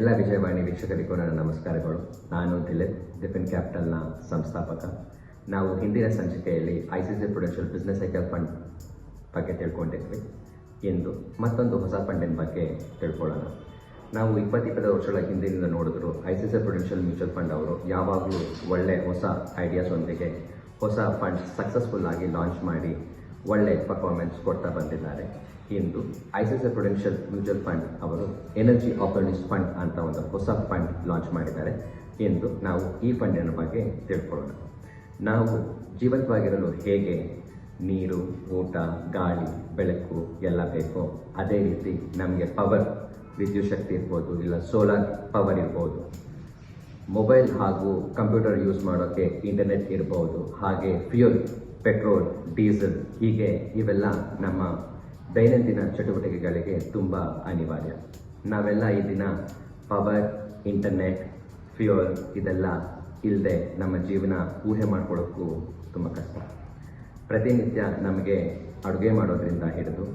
ಎಲ್ಲ ವಿಜಯವಾಣಿ ವೀಕ್ಷಕರಿಗೂ ನನ್ನ ನಮಸ್ಕಾರಗಳು. ನಾನು ದಿಲೀಪ್ ದಿಫಿನ್ ಕ್ಯಾಪಿಟಲ್ನ ಸಂಸ್ಥಾಪಕ. ನಾವು ಹಿಂದಿನ ಸಂಚಿಕೆಯಲ್ಲಿ ICICI Prudential business cycle fund ಬಗ್ಗೆ ತಿಳ್ಕೊಂಡಿದ್ವಿ. ಇಂದು ಮತ್ತೊಂದು ಹೊಸ ಫಂಡಿನ ಬಗ್ಗೆ ತಿಳ್ಕೊಳ್ಳೋಣ. ನಾವು ಇಪ್ಪತ್ತಿಪ್ಪತ್ತು ಇಪ್ಪತ್ತು ವರ್ಷಗಳ ಹಿಂದಿನಿಂದ ನೋಡಿದ್ರು I C C Prudential mutual fund ಅವರು ಯಾವಾಗಲೂ ಒಳ್ಳೆ ಹೊಸ ಐಡಿಯಾಸ್ ಐಡಿಯಾಸೊಂದಿಗೆ ಹೊಸ ಫಂಡ್ ಸಕ್ಸಸ್ಫುಲ್ ಆಗಿ ಲಾಂಚ್ ಮಾಡಿ ಒಳ್ಳೆ ಪರ್ಫಾರ್ಮೆನ್ಸ್ ಕೊಡ್ತಾ ಬಂದಿದ್ದಾರೆ. ಇಂದು I C C Prudential mutual fund ಅವರು ಎನರ್ಜಿ ಆಪರ್ಚುನಿಟೀಸ್ ಫಂಡ್ ಅಂತ ಒಂದು ಹೊಸ ಫಂಡ್ ಲಾಂಚ್ ಮಾಡಿದ್ದಾರೆ. ಎಂದು ನಾವು ಈ ಫಂಡಿನ ಬಗ್ಗೆ ತಿಳ್ಕೊಳ್ಳೋಣ. ನಾವು ಜೀವಂತವಾಗಿರಲು ಹೇಗೆ ನೀರು, ಊಟ, ಗಾಳಿ, ಬೆಳಕು ಎಲ್ಲ ಬೇಕೋ ಅದೇ ರೀತಿ ನಮಗೆ ಪವರ್ ವಿದ್ಯುತ್ ಶಕ್ತಿ ಇರ್ಬೋದು ಇಲ್ಲ ಸೋಲಾರ್ ಪವರ್ ಇರ್ಬೋದು. ಮೊಬೈಲ್ ಹಾಗೂ ಕಂಪ್ಯೂಟರ್ ಯೂಸ್ ಮಾಡೋಕ್ಕೆ ಇಂಟರ್ನೆಟ್ ಇರ್ಬೋದು, ಹಾಗೆ ಫ್ಯೂಯಲ್ ಪೆಟ್ರೋಲ್, ಡೀಸೆಲ್ ಹೀಗೆ ಇವೆಲ್ಲ ನಮ್ಮ ದೈನಂದಿನ ಚಟುವಟಿಕೆಗಳಿಗೆ ತುಂಬ ಅನಿವಾರ್ಯ. ನಾವೆಲ್ಲ ಈ ದಿನ ಪವರ್, ಇಂಟರ್ನೆಟ್, ಫ್ಯೂಯಲ್ ಇದೆಲ್ಲ ಇಲ್ಲದೆ ನಮ್ಮ ಜೀವನ ಊಹೆ ಮಾಡ್ಕೊಳ್ಳೋಕ್ಕೂ ತುಂಬ ಕಷ್ಟ. ಪ್ರತಿನಿತ್ಯ ನಮಗೆ ಅಡುಗೆ ಮಾಡೋದರಿಂದ ಹಿಡಿದು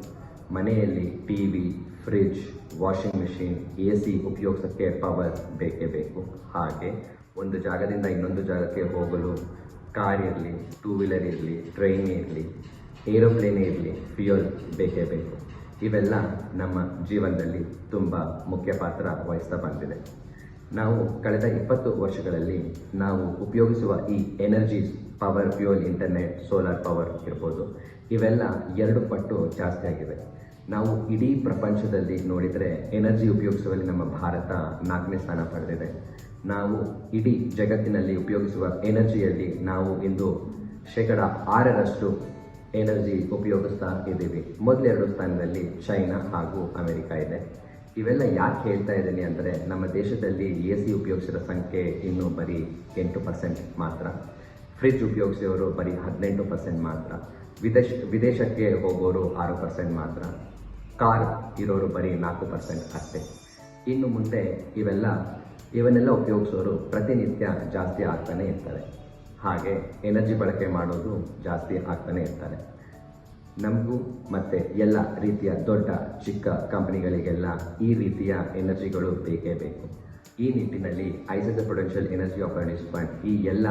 ಮನೆಯಲ್ಲಿ T V fridge washing machine, A C ಉಪಯೋಗಿಸೋಕ್ಕೆ power ಬೇಕೇ ಬೇಕು. ಹಾಗೆ ಒಂದು ಜಾಗದಿಂದ ಇನ್ನೊಂದು ಜಾಗಕ್ಕೆ ಹೋಗಲು ಕಾರ್ ಇರಲಿ ಟೂ ವೀಲರ್ ಇರಲಿ ಟ್ರೈನ್ ಇರಲಿ ಏರೋಪ್ಲೇನ್ ಇರಲಿ ಫ್ಯೂಯಲ್ ಬೇಕೇ ಬೇಕು. ಇವೆಲ್ಲ ನಮ್ಮ ಜೀವನದಲ್ಲಿ ತುಂಬ ಮುಖ್ಯ ಪಾತ್ರ ವಹಿಸ್ತಾ ಬಂದಿದೆ. ನಾವು ಕಳೆದ ಇಪ್ಪತ್ತು ವರ್ಷಗಳಲ್ಲಿ ನಾವು ಉಪಯೋಗಿಸುವ ಈ energies power fuel internet solar power ಇರ್ಬೋದು. ಇವೆಲ್ಲ ಎರಡು ಪಟ್ಟು ಜಾಸ್ತಿ ಆಗಿದೆ ನಾವು ಇಡೀ ಪ್ರಪಂಚದಲ್ಲಿ ನೋಡಿದರೆ ಎನರ್ಜಿ ಉಪಯೋಗಿಸುವಲ್ಲಿ ನಮ್ಮ ಭಾರತ ನಾಲ್ಕನೇ ಸ್ಥಾನ ಪಡೆದಿದೆ. ನಾವು ಇಡೀ ಜಗತ್ತಿನಲ್ಲಿ ಉಪಯೋಗಿಸುವ ಎನರ್ಜಿಯಲ್ಲಿ ನಾವು ಇಂದು ಶೇಕಡ ಆರರಷ್ಟು ಎನರ್ಜಿ ಉಪಯೋಗಿಸ್ತಾ ಇದ್ದೀವಿ. ಮೊದಲೆರಡು ಸ್ಥಾನದಲ್ಲಿ ಚೈನಾ ಹಾಗೂ ಅಮೆರಿಕ ಇದೆ. ಇವೆಲ್ಲ ಯಾಕೆ ಹೇಳ್ತಾ ಇದ್ದೀನಿ ಅಂದರೆ ನಮ್ಮ ದೇಶದಲ್ಲಿ ಎ ಸಿ ಉಪಯೋಗಿಸಿರೋ ಸಂಖ್ಯೆ ಇನ್ನೂ ಬರೀ ಎಂಟು ಪರ್ಸೆಂಟ್ ಮಾತ್ರ. ಫ್ರಿಜ್ ಉಪಯೋಗಿಸೋರು ಬರೀ ಹದಿನೆಂಟು ಪರ್ಸೆಂಟ್ ಮಾತ್ರ. ವಿದೇಶ, ವಿದೇಶಕ್ಕೆ ಹೋಗೋರು ಆರು ಪರ್ಸೆಂಟ್ ಮಾತ್ರ. ಕಾರ್ ಇರೋರು ಬರೀ ನಾಲ್ಕು ಪರ್ಸೆಂಟ್ ಅಷ್ಟೇ. ಇನ್ನು ಮುಂದೆ ಇವೆಲ್ಲ, ಇವನ್ನೆಲ್ಲ ಉಪಯೋಗಿಸೋರು ಪ್ರತಿನಿತ್ಯ ಜಾಸ್ತಿ ಆಗ್ತಾನೆ ಇರ್ತಾರೆ. ಹಾಗೆ ಎನರ್ಜಿ ಬಳಕೆ ಮಾಡೋದು ಜಾಸ್ತಿ ಆಗ್ತಾನೆ ಇರ್ತಾರೆ. ನಮಗೂ ಮತ್ತು ಎಲ್ಲ ರೀತಿಯ ದೊಡ್ಡ, ಚಿಕ್ಕ ಕಂಪ್ನಿಗಳಿಗೆಲ್ಲ ಈ ರೀತಿಯ ಎನರ್ಜಿಗಳು ಬೇಕೇ ಬೇಕು. ಈ ನಿಟ್ಟಿನಲ್ಲಿ ICICI potential energy of fund ಈ ಎಲ್ಲ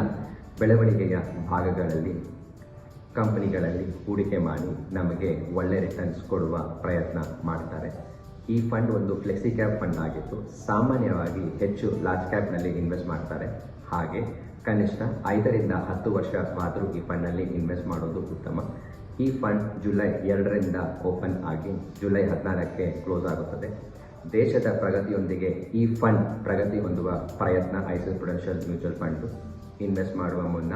ಬೆಳವಣಿಗೆಯ ಭಾಗಗಳಲ್ಲಿ, ಕಂಪನಿಗಳಲ್ಲಿ ಹೂಡಿಕೆ ಮಾಡಿ ನಮಗೆ ಒಳ್ಳೆ ರಿಟರ್ನ್ಸ್ ಕೊಡುವ ಪ್ರಯತ್ನ ಮಾಡ್ತಾರೆ. ಈ ಫಂಡ್ ಒಂದು ಫ್ಲೆಕ್ಸಿ ಕ್ಯಾಪ್ ಫಂಡ್ ಆಗಿತ್ತು. ಸಾಮಾನ್ಯವಾಗಿ ಹೆಚ್ಚು ಲಾರ್ಜ್ ಕ್ಯಾಪ್ನಲ್ಲಿ ಇನ್ವೆಸ್ಟ್ ಮಾಡ್ತಾರೆ. ಹಾಗೆ ಕನಿಷ್ಠ ಐದರಿಂದ ಹತ್ತು ಮಾತ್ರ ಈ ಫಂಡ್ನಲ್ಲಿ ಇನ್ವೆಸ್ಟ್ ಮಾಡೋದು ಉತ್ತಮ. ಈ ಫಂಡ್ ಜುಲೈ ಎರಡರಿಂದ ಓಪನ್ ಆಗಿ ಜುಲೈ ಹದಿನಾರಕ್ಕೆ ಕ್ಲೋಸ್ ಆಗುತ್ತದೆ. ದೇಶದ ಪ್ರಗತಿಯೊಂದಿಗೆ ಈ ಫಂಡ್ ಪ್ರಗತಿ ಹೊಂದುವ ಪ್ರಯತ್ನ ICICI Prudential mutual fund invest ಮಾಡುವ ಮುನ್ನ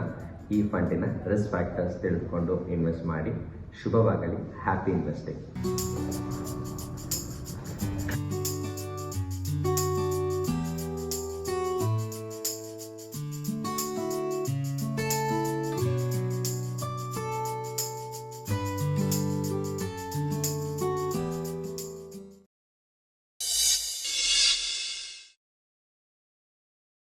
ಈ ಫಂಡಿನ ರಿಸ್ಕ್ ಫ್ಯಾಕ್ಟರ್ಸ್ ತಿಳಿದುಕೊಂಡು ಇನ್ವೆಸ್ಟ್ ಮಾಡಿ. ಶುಭವಾಗಲಿ ಹ್ಯಾಪಿ ಇನ್ವೆಸ್ಟಿಂಗ್